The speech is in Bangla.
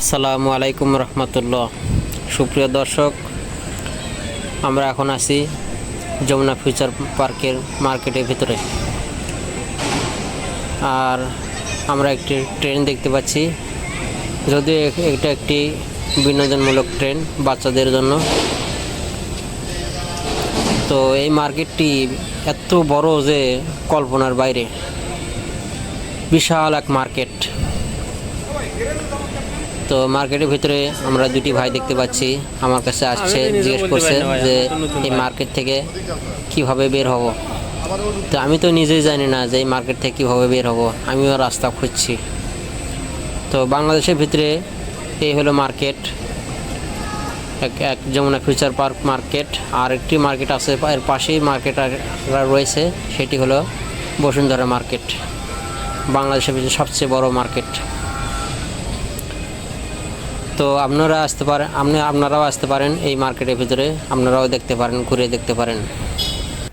আসসালামু আলাইকুম রহমতুল্লাহ। সুপ্রিয় দর্শক, আমরা এখন আছি যমুনা ফিউচার পার্কের মার্কেটের ভিতরে। আর আমরা একটি ট্রেন দেখতে পাচ্ছি। যদিও এটা একটি বিনোদনমূলক ট্রেন বাচ্চাদের জন্য। তো এই মার্কেটটি এত বড় যে কল্পনার বাইরে। বিশাল এক মার্কেট। তো মার্কেটের ভিতরে আমরা দুটি ভাই দেখতে পাচ্ছি। আমার কাছে আসছে জিজ্ঞেস করছে যে এই মার্কেট থেকে কীভাবে বের হব। তো আমি তো নিজেই জানি না যে এই মার্কেট থেকে কীভাবে বের হব। আমিও রাস্তা খুঁজছি। তো বাংলাদেশের ভিতরে এই হলো মার্কেট। এক এক যমুনা ফিউচার পার্ক মার্কেট। আর একটি মার্কেট আছে এর পাশেই মার্কেট রয়েছে সেটি হলো বসুন্ধরা মার্কেট। বাংলাদেশের ভিতরে সবচেয়ে বড় মার্কেট। তো আপনারা আসতে পারেন, আপনি আপনারাও আসতে পারেন এই মার্কেটের ভিতরে, আপনারাও দেখতে পারেন, ঘুরে দেখতে পারেন।